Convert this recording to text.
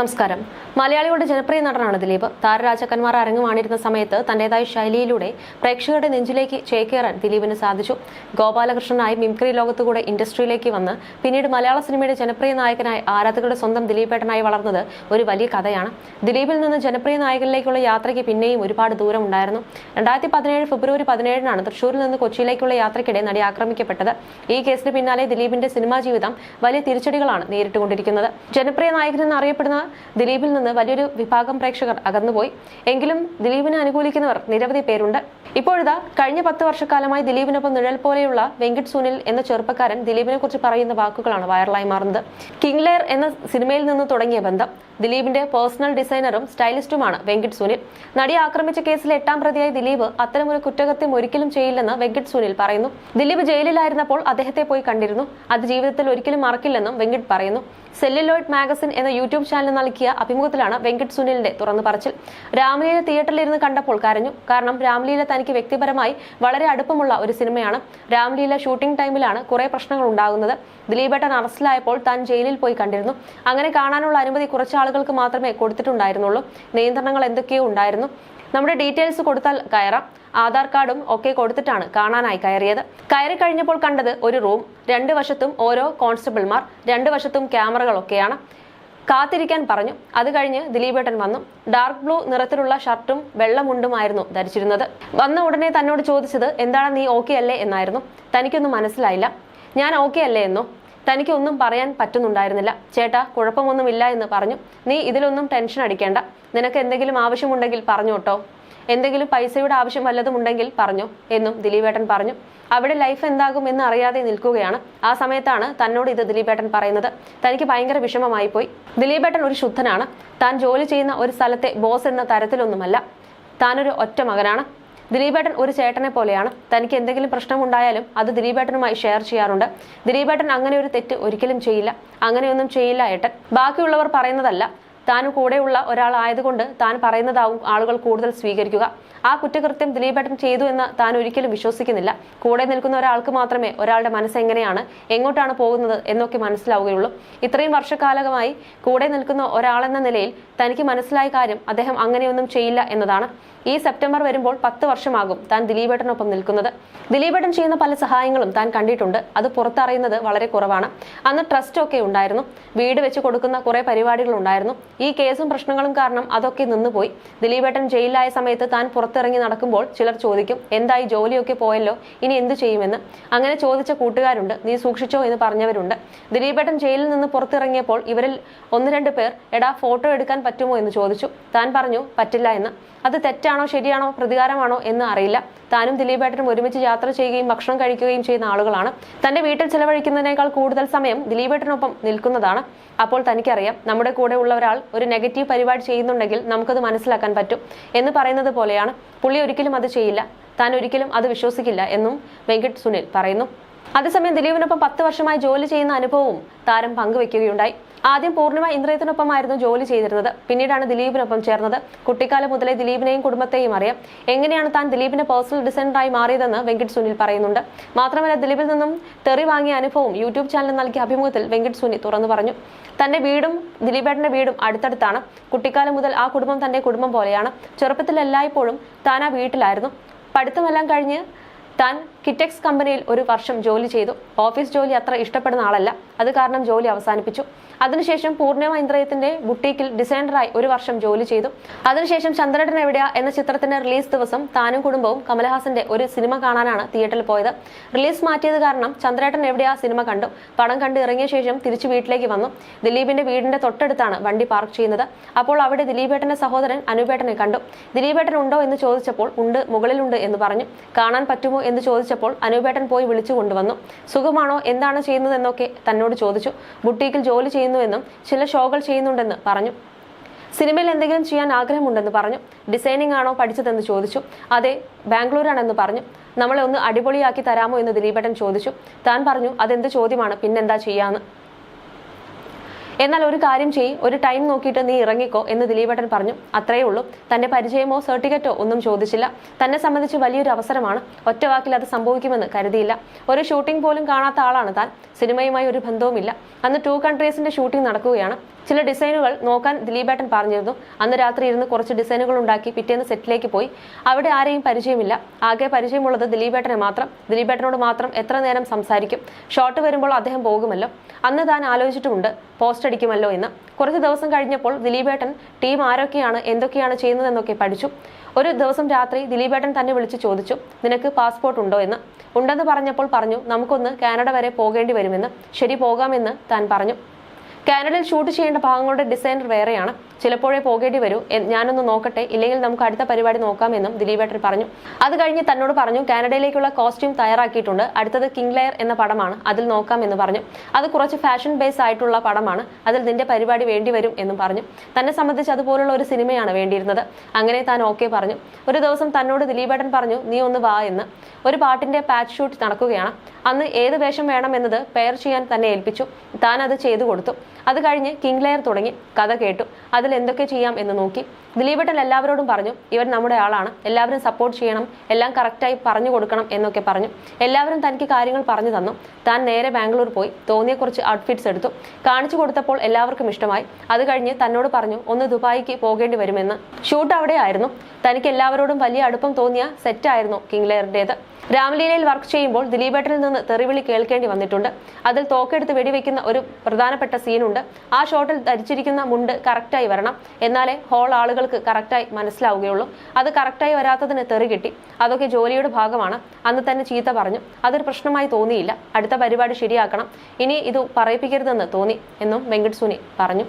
നമസ്കാരം. മലയാളികളുടെ ജനപ്രിയ നടനാണ് ദിലീപ്. താരരാജാക്കന്മാർ അരങ്ങുവാണിരുന്ന സമയത്ത് തന്റേതായ ശൈലിയിലൂടെ പ്രേക്ഷകരുടെ നെഞ്ചിലേക്ക് ചേക്കേറാൻ ദിലീപിന് സാധിച്ചു. ഗോപാലകൃഷ്ണനായി മിംക്രി ലോകത്തുകൂടെ ഇൻഡസ്ട്രിയിലേക്ക് വന്ന് പിന്നീട് മലയാള സിനിമയുടെ ജനപ്രിയ നായകനായി ആരാധകരുടെ സ്വന്തം ദിലീപേട്ടനായി വളർന്നത് ഒരു വലിയ കഥയാണ്. ദിലീപിൽ നിന്ന് ജനപ്രിയ നായകനിലേക്കുള്ള യാത്രയ്ക്ക് പിന്നെയും ഒരുപാട് ദൂരം ഉണ്ടായിരുന്നു. രണ്ടായിരത്തി പതിനേഴ് ഫെബ്രുവരി പതിനേഴിനാണ് തൃശൂരിൽ നിന്ന് കൊച്ചിയിലേക്കുള്ള യാത്രയ്ക്കിടെ നടി ആക്രമിക്കപ്പെട്ടത്. ഈ കേസിന് പിന്നാലെ ദിലീപിന്റെ സിനിമാ ജീവിതം വലിയ തിരിച്ചടികളാണ് നേരിട്ടുകൊണ്ടിരിക്കുന്നത്. ജനപ്രിയ നായകനെന്ന് അറിയപ്പെടുന്ന ദിലീപിൽ നിന്ന് വലിയൊരു വിഭാഗം പ്രേക്ഷകർ അകന്നുപോയി. എങ്കിലും ദിലീപിനെ അനുകൂലിക്കുന്നവർ നിരവധി പേരുണ്ട്. ഇപ്പോഴിതാ കഴിഞ്ഞ പത്ത് വർഷക്കാലമായി ദിലീപിനൊപ്പം നിഴൽ പോലെയുള്ള വെങ്കിട്ട് സുനിൽ എന്ന ചെറുപ്പക്കാരൻ ദിലീപിനെ കുറിച്ച് പറയുന്ന വാക്കുകളാണ് വൈറലായി മാറുന്നത്. കിങ്ലെയർ എന്ന സിനിമയിൽ നിന്ന് തുടങ്ങിയ ബന്ധം. ദിലീപിന്റെ പേഴ്സണൽ ഡിസൈനറും സ്റ്റൈലിസ്റ്റുമാണ് വെങ്കിട്ട് സുനിൽ. നടിയെ ആക്രമിച്ച കേസിലെ എട്ടാം പ്രതിയായ ദിലീപ് അത്തരമൊരു കുറ്റകൃത്യം ഒരിക്കലും ചെയ്യില്ലെന്ന് വെങ്കിട്ട് സുനിൽ പറയുന്നു. ദിലീപ് ജയിലിലായിരുന്നപ്പോൾ അദ്ദേഹത്തെ പോയി കണ്ടിരുന്നു. അത് ജീവിതത്തിൽ ഒരിക്കലും മറക്കില്ലെന്നും വെങ്കിട്ട് പറയുന്നു. സെല്ലുലോയിഡ് മാഗസിൻ എന്ന യൂട്യൂബ് ചാനൽ നൽകിയ അഭിമുഖത്തിലാണ് വെങ്കിട്ട് സുനിലിന്റെ തുറന്നു പറച്ചിൽ. രാമലീല തിയേറ്ററിലിരുന്ന് കണ്ടപ്പോൾ കരഞ്ഞു. കാരണം രാമലീല തനിക്ക് വ്യക്തിപരമായി വളരെ അടുപ്പമുള്ള ഒരു സിനിമയാണ്. രാംലീല ഷൂട്ടിംഗ് ടൈമിലാണ് കുറെ പ്രശ്നങ്ങൾ ഉണ്ടാകുന്നത്. ദിലീപേട്ടൻ അറസ്റ്റിലായപ്പോൾ താൻ ജയിലിൽ പോയി കണ്ടിരുന്നു. അങ്ങനെ കാണാനുള്ള അനുമതി കുറച്ച് ആളുകൾക്ക് മാത്രമേ കൊടുത്തിട്ടുണ്ടായിരുന്നുള്ളൂ. നിയന്ത്രണങ്ങൾ എന്തൊക്കെയോ ഉണ്ടായിരുന്നു. നമ്മുടെ ഡീറ്റെയിൽസ് കൊടുത്താൽ കയറാം. ആധാർ കാർഡും ഒക്കെ കൊടുത്തിട്ടാണ് കാണാനായി കയറിയത്. കയറി കഴിഞ്ഞപ്പോൾ കണ്ടത് ഒരു റൂം. രണ്ട് വശത്തും ഓരോ കോൺസ്റ്റബിൾമാർ രണ്ട് വശത്തും ക്യാമറകളൊക്കെയാണ്. കാത്തിരിക്കാൻ പറഞ്ഞു. അത് കഴിഞ്ഞ് ദിലീപേട്ടൻ വന്നു. ഡാർക്ക് ബ്ലൂ നിറത്തിലുള്ള ഷർട്ടും വെള്ളമുണ്ടുമായിരുന്നു ധരിച്ചിരുന്നത്. വന്ന ഉടനെ തന്നോട് ചോദിച്ചത് എന്താണ് നീ ഓക്കെ അല്ലേ? എന്നായിരുന്നു. തനിക്കൊന്നും മനസ്സിലായില്ല. ഞാൻ ഓക്കെ അല്ലേ? എന്നോ. തനിക്കൊന്നും പറയാൻ പറ്റുന്നുണ്ടായിരുന്നില്ല. ചേട്ടാ കുഴപ്പമൊന്നുമില്ല എന്ന് പറഞ്ഞു. നീ ഇതിലൊന്നും ടെൻഷൻ അടിക്കേണ്ട. നിനക്ക് എന്തെങ്കിലും ആവശ്യമുണ്ടെങ്കിൽ പറഞ്ഞോട്ടോ. എന്തെങ്കിലും പൈസയുടെ ആവശ്യം വല്ലതും ഉണ്ടെങ്കിൽ പറഞ്ഞു എന്നും ദിലീപേട്ടൻ പറഞ്ഞു. അവിടെ ലൈഫ് എന്താകും എന്ന് അറിയാതെ നിൽക്കുകയാണ്. ആ സമയത്താണ് തന്നോട് ഇത് ദിലീപേട്ടൻ പറയുന്നത്. തനിക്ക് ഭയങ്കര വിഷമമായി പോയി. ദിലീപേട്ടൻ ഒരു ശുദ്ധനാണ്. താൻ ജോലി ചെയ്യുന്ന ഒരു സ്ഥലത്തെ ബോസ് എന്ന തരത്തിലൊന്നുമല്ല. താനൊരു ഒറ്റ മകനാണ്. ദിലീപേട്ടൻ ഒരു ചേട്ടനെ പോലെയാണ്. തനിക്ക് എന്തെങ്കിലും പ്രശ്നമുണ്ടായാലും അത് ദിലീപേട്ടനുമായി ഷെയർ ചെയ്യാറുണ്ട്. ദിലീപേട്ടൻ അങ്ങനെ ഒരു തെറ്റ് ഒരിക്കലും ചെയ്യില്ല. അങ്ങനെയൊന്നും ചെയ്യില്ല ഏട്ടൻ. ബാക്കിയുള്ളവർ പറയുന്നതല്ല. താൻ കൂടെയുള്ള ഒരാളായതുകൊണ്ട് താൻ പറയുന്നതാവും ആളുകൾ കൂടുതൽ സ്വീകരിക്കുക. ആ കുറ്റകൃത്യം ദിലീപേട്ടൻ ചെയ്തു എന്ന് താൻ ഒരിക്കലും വിശ്വസിക്കുന്നില്ല. കൂടെ നിൽക്കുന്ന ഒരാൾക്ക് മാത്രമേ ഒരാളുടെ മനസ്സ് എങ്ങനെയാണ് എങ്ങോട്ടാണ് പോകുന്നത് എന്നൊക്കെ മനസ്സിലാവുകയുള്ളൂ. ഇത്രയും വർഷക്കാലമായി കൂടെ നിൽക്കുന്ന ഒരാളെന്ന നിലയിൽ തനിക്ക് മനസ്സിലായ കാര്യം അദ്ദേഹം അങ്ങനെയൊന്നും ചെയ്യില്ല എന്നതാണ്. ഈ സെപ്റ്റംബർ വരുമ്പോൾ പത്ത് വർഷമാകും താൻ ദിലീപേട്ടനൊപ്പം നിൽക്കുന്നത്. ദിലീപേട്ടൻ ചെയ്യുന്ന പല സഹായങ്ങളും താൻ കണ്ടിട്ടുണ്ട്. അത് പുറത്തറിയുന്നത് വളരെ കുറവാണ്. അന്ന് ട്രസ്റ്റ് ഒക്കെ ഉണ്ടായിരുന്നു. വീട് വെച്ച് കൊടുക്കുന്ന കുറെ പരിപാടികൾ ഉണ്ടായിരുന്നു ഈ കേസും പ്രശ്നങ്ങളും കാരണം അതൊക്കെ നിന്നുപോയി. ദിലീപേട്ടൻ ജയിലായ സമയത്ത് താൻ പുറത്തിറങ്ങി നടക്കുമ്പോൾ ചിലർ ചോദിക്കും എന്തായി ജോലിയൊക്കെ പോയല്ലോ? ഇനി എന്തു ചെയ്യുമെന്ന്? അങ്ങനെ ചോദിച്ച കൂട്ടുകാരുണ്ട് നീ സൂക്ഷിച്ചോ എന്ന് പറഞ്ഞവരുണ്ട്. ദിലീപേട്ടൻ ജയിലിൽ നിന്ന് പുറത്തിറങ്ങിയപ്പോൾ ഇവരിൽ ഒന്ന് രണ്ട് പേർ എടാ ഫോട്ടോ എടുക്കാൻ പറ്റുമോ? എന്ന് ചോദിച്ചു. താൻ പറഞ്ഞു പറ്റില്ല എന്ന്. അത് തെറ്റാണോ ശരിയാണോ പ്രതികാരമാണോ എന്ന് അറിയില്ല. താനും ദിലീപേട്ടനും ഒരുമിച്ച് യാത്ര ചെയ്യുകയും ഭക്ഷണം കഴിക്കുകയും ചെയ്യുന്ന ആളുകളാണ്. തന്റെ വീട്ടിൽ ചെലവഴിക്കുന്നതിനേക്കാൾ കൂടുതൽ സമയം ദിലീപേട്ടനൊപ്പം നിൽക്കുന്നതാണ്. അപ്പോൾ തനിക്കറിയാം നമ്മുടെ കൂടെ ഉള്ള ഒരാൾ ഒരു നെഗറ്റീവ് പരിപാടി ചെയ്യുന്നുണ്ടെങ്കിൽ നമുക്കത് മനസ്സിലാക്കാൻ പറ്റും എന്ന് പറയുന്നത് പോലെയാണ്. പുള്ളി ഒരിക്കലും അത് ചെയ്യില്ല. താൻ ഒരിക്കലും അത് വിശ്വസിക്കില്ല എന്നും വെങ്കട് സുനിൽ പറയുന്നു. അതേസമയം ദിലീപിനൊപ്പം പത്ത് വർഷമായി ജോലി ചെയ്യുന്ന അനുഭവവും താരം പങ്കുവെക്കുകയുണ്ടായി. ആദ്യം പൂർണിമ ഇന്ദ്രിയത്തിനൊപ്പമായിരുന്നു ജോലി ചെയ്തിരുന്നത്. പിന്നീടാണ് ദിലീപിനൊപ്പം ചേർന്നത്. കുട്ടിക്കാലം മുതലേ ദിലീപിനെയും കുടുംബത്തെയും അറിയാം. എങ്ങനെയാണ് താൻ ദിലീപിന്റെ പേഴ്സണൽ ഡിസൈനറായി മാറിയതെന്ന് വെങ്കിട്ട് സുനിൽ പറയുന്നുണ്ട്. മാത്രമല്ല ദിലീപിൽ നിന്നും തെറി വാങ്ങിയ അനുഭവം യൂട്യൂബ് ചാനൽ നൽകിയ അഭിമുഖത്തിൽ വെങ്കിട്ട് സുനി തുറന്നു പറഞ്ഞു. തന്റെ വീടും ദിലീപേട്ടന്റെ വീടും അടുത്തടുത്താണ്. കുട്ടിക്കാലം മുതൽ ആ കുടുംബം തന്റെ കുടുംബം പോലെയാണ്. ചെറുപ്പത്തിൽ എല്ലായ്പ്പോഴും താൻ ആ വീട്ടിലായിരുന്നു. പഠിത്തമെല്ലാം കഴിഞ്ഞ് താൻ കിറ്റെക്സ് കമ്പനിയിൽ ഒരു വർഷം ജോലി ചെയ്തു. ഓഫീസ് ജോലി അത്ര ഇഷ്ടപ്പെടുന്ന ആളല്ല. അത് കാരണം ജോലി അവസാനിപ്പിച്ചു. അതിനുശേഷം പൂർണിമ ഇന്ദ്രയത്തിന്റെ ബുട്ടീക്കിൽ ഡിസൈനറായി ഒരു വർഷം ജോലി ചെയ്തു. അതിനുശേഷം ചന്ദ്രടൻ എവിടെയാ എന്ന ചിത്രത്തിന്റെ റിലീസ് ദിവസം താനും കുടുംബവും കമൽഹാസന്റെ ഒരു സിനിമ കാണാനാണ് തിയേറ്ററിൽ പോയത്. റിലീസ് മാറ്റിയത് കാരണം ചന്ദ്രേട്ടൻ എവിടെയാ സിനിമ കണ്ടു. പടം കണ്ട് ഇറങ്ങിയ ശേഷം തിരിച്ചു വീട്ടിലേക്ക് വന്നു. ദിലീപിന്റെ വീടിന്റെ തൊട്ടടുത്താണ് വണ്ടി പാർക്ക് ചെയ്യുന്നത്. അപ്പോൾ അവിടെ ദിലീപേട്ടന്റെ സഹോദരൻ അനുപേട്ടനെ കണ്ടു. ദിലീപേട്ടൻ ഉണ്ടോ എന്ന് ചോദിച്ചപ്പോൾ ഉണ്ട് മുകളിലുണ്ട് എന്ന് പറഞ്ഞു. കാണാൻ പറ്റുമോ? എന്ന് ചോദിച്ചപ്പോൾ അനുപേട്ടൻ പോയി വിളിച്ചു കൊണ്ടുവന്നു. സുഖമാണോ എന്താണ് ചെയ്യുന്നതെന്നൊക്കെ തന്നോട് ചോദിച്ചു. ബുട്ടീക്കിൽ ജോലി ചെയ്യുന്നുവെന്നും ചില ഷോകൾ ചെയ്യുന്നുണ്ടെന്ന് പറഞ്ഞു. സിനിമയിൽ എന്തെങ്കിലും ചെയ്യാൻ ആഗ്രഹമുണ്ടെന്ന് പറഞ്ഞു. ഡിസൈനിങ് ആണോ പഠിച്ചതെന്ന് ചോദിച്ചു. അതെ ബാംഗ്ലൂരാണെന്ന് പറഞ്ഞു. നമ്മളെ ഒന്ന് അടിപൊളിയാക്കി തരാമോ എന്ന് ദിലീപേട്ടൻ ചോദിച്ചു. താൻ പറഞ്ഞു അതെന്ത് ചോദ്യമാണ്? പിന്നെന്താ ചെയ്യാന്ന്? എന്നാൽ ഒരു കാര്യം ചെയ്യും ഒരു ടൈം നോക്കിയിട്ട് നീ ഇറങ്ങിക്കോ എന്ന് ദിലീപേട്ടൻ പറഞ്ഞു. അത്രയേ ഉള്ളൂ. തന്റെ പരിചയമോ സർട്ടിഫിക്കറ്റോ ഒന്നും ചോദിച്ചില്ല. തന്നെ സംബന്ധിച്ച് വലിയൊരു അവസരമാണ്. ഒറ്റവാക്കിൽ അത് സംഭവിക്കുമെന്ന് കരുതിയില്ല. ഒരു ഷൂട്ടിംഗ് പോലും കാണാത്ത ആളാണ് താൻ. സിനിമയുമായി ഒരു ബന്ധവുമില്ല. അന്ന് ടു കൺട്രീസിന്റെ ഷൂട്ടിംഗ് നടക്കുകയാണ്. ചില ഡിസൈനുകൾ നോക്കാൻ ദിലീപേട്ടൻ പറഞ്ഞിരുന്നു. അന്ന് രാത്രി ഇരുന്ന് കുറച്ച് ഡിസൈനുകൾ ഉണ്ടാക്കി പിറ്റേന്ന് സെറ്റിലേക്ക് പോയി. അവിടെ ആരെയും പരിചയമില്ല. ആകെ പരിചയമുള്ളത് ദിലീപേട്ടനെ മാത്രം. ദിലീപേട്ടനോട് മാത്രം എത്ര നേരം സംസാരിക്കും? ഷോട്ട് വരുമ്പോൾ അദ്ദേഹം പോകുമല്ലോ. അന്ന് താൻ ആലോചിച്ചിട്ടുമുണ്ട് പോസ്റ്റ് അടിക്കുമല്ലോ എന്ന്. കുറച്ച് ദിവസം കഴിഞ്ഞപ്പോൾ ദിലീപേട്ടൻ ടീം ആരൊക്കെയാണ്? എന്തൊക്കെയാണ് ചെയ്യുന്നതെന്നൊക്കെ പഠിച്ചു. ഒരു ദിവസം രാത്രി ദിലീപേട്ടൻ തന്നെ വിളിച്ച് ചോദിച്ചു നിനക്ക് പാസ്പോർട്ട് ഉണ്ടോ? എന്ന്. ഉണ്ടെന്ന് പറഞ്ഞപ്പോൾ പറഞ്ഞു നമുക്കൊന്ന് കാനഡ വരെ പോകേണ്ടി വരുമെന്ന്. ശരി പോകാമെന്ന് താൻ പറഞ്ഞു. കാനഡയിൽ ഷൂട്ട് ചെയ്യേണ്ട ഭാഗങ്ങളുടെ ഡിസൈൻ വേറെയാണ്. ചിലപ്പോഴേ പോകേണ്ടി വരൂ. ഞാനൊന്ന് നോക്കട്ടെ. ഇല്ലെങ്കിൽ നമുക്ക് അടുത്ത പരിപാടി നോക്കാമെന്നും ദിലീപേട്ടൻ പറഞ്ഞു. അത് കഴിഞ്ഞ് തന്നോട് പറഞ്ഞു കാനഡയിലേക്കുള്ള കോസ്റ്റ്യൂം തയ്യാറാക്കിയിട്ടുണ്ട്. അടുത്തത് കിങ് ലയർ എന്ന പടമാണ്. അതിൽ നോക്കാമെന്ന് പറഞ്ഞു. അത് കുറച്ച് ഫാഷൻ ബേസ് ആയിട്ടുള്ള പടമാണ്. അതിൽ നിന്റെ പരിപാടി വേണ്ടി വരും എന്നും പറഞ്ഞു. തന്നെ സംബന്ധിച്ച് അതുപോലുള്ള ഒരു സിനിമയാണ് വേണ്ടിയിരുന്നത്. അങ്ങനെ താൻ ഓക്കെ പറഞ്ഞു. ഒരു ദിവസം തന്നോട് ദിലീപേട്ടൻ പറഞ്ഞു നീ ഒന്ന് വാ എന്ന്. ഒരു പാട്ടിന്റെ പാച്ച് ഷൂട്ട് നടക്കുകയാണ്. അന്ന് ഏത് വേഷം വേണമെന്നത് പെയർ ചെയ്യാൻ തന്നെ ഏൽപ്പിച്ചു. താൻ അത് ചെയ്തു കൊടുത്തു. അത് കഴിഞ്ഞ് കിങ് ലെയർ തുടങ്ങി കഥ കേട്ടു. അതിൽ എന്തൊക്കെ ചെയ്യാം എന്ന് നോക്കി. ദിലീപേട്ടൻ എല്ലാവരോടും പറഞ്ഞു ഇവർ നമ്മുടെ ആളാണ്. എല്ലാവരും സപ്പോർട്ട് ചെയ്യണം. എല്ലാം കറക്റ്റായി പറഞ്ഞു കൊടുക്കണം എന്നൊക്കെ പറഞ്ഞു. എല്ലാവരും തനിക്ക് കാര്യങ്ങൾ പറഞ്ഞു തന്നു. താൻ നേരെ ബാംഗ്ലൂർ പോയി. തോന്നിയ കുറച്ച് ഔട്ട്ഫിറ്റ്സ് എടുത്തു. കാണിച്ചു കൊടുത്തപ്പോൾ എല്ലാവർക്കും ഇഷ്ടമായി. അത് കഴിഞ്ഞ് തന്നോട് പറഞ്ഞു ഒന്ന് ദുബായിക്ക് പോകേണ്ടി വരുമെന്ന്. ഷൂട്ട് അവിടെ ആയിരുന്നു. തനിക്ക് എല്ലാവരോടും വലിയ അടുപ്പം തോന്നിയ സെറ്റായിരുന്നു കിങ് ലെയറിന്റേത് രാമലീലയിൽ വർക്ക് ചെയ്യുമ്പോൾ ദിലീപേട്ടനിൽ നിന്ന് തെറിവിളി കേൾക്കേണ്ടി വന്നിട്ടുണ്ട്. അതിൽ തോക്കെടുത്ത് വെടിവെക്കുന്ന ഒരു പ്രധാനപ്പെട്ട സീനുണ്ട്. ആ ഷോട്ടിൽ ധരിച്ചിരിക്കുന്ന മുണ്ട് കറക്റ്റായി വരണം. എന്നാലേ ഹോൾ ആളുകൾക്ക് കറക്റ്റായി മനസ്സിലാവുകയുള്ളൂ. അത് കറക്റ്റായി വരാത്തതിന് തെറി കിട്ടി. അതൊക്കെ ജോലിയുടെ ഭാഗമാണ്. അന്ന് തന്നെ ചീത്ത പറഞ്ഞു. അതൊരു പ്രശ്നമായി തോന്നിയില്ല. അടുത്ത പരിപാടി ശരിയാക്കണം. ഇനി ഇത് പറയിപ്പിക്കരുതെന്ന് തോന്നി എന്നും വെങ്കട് സുനി പറഞ്ഞു.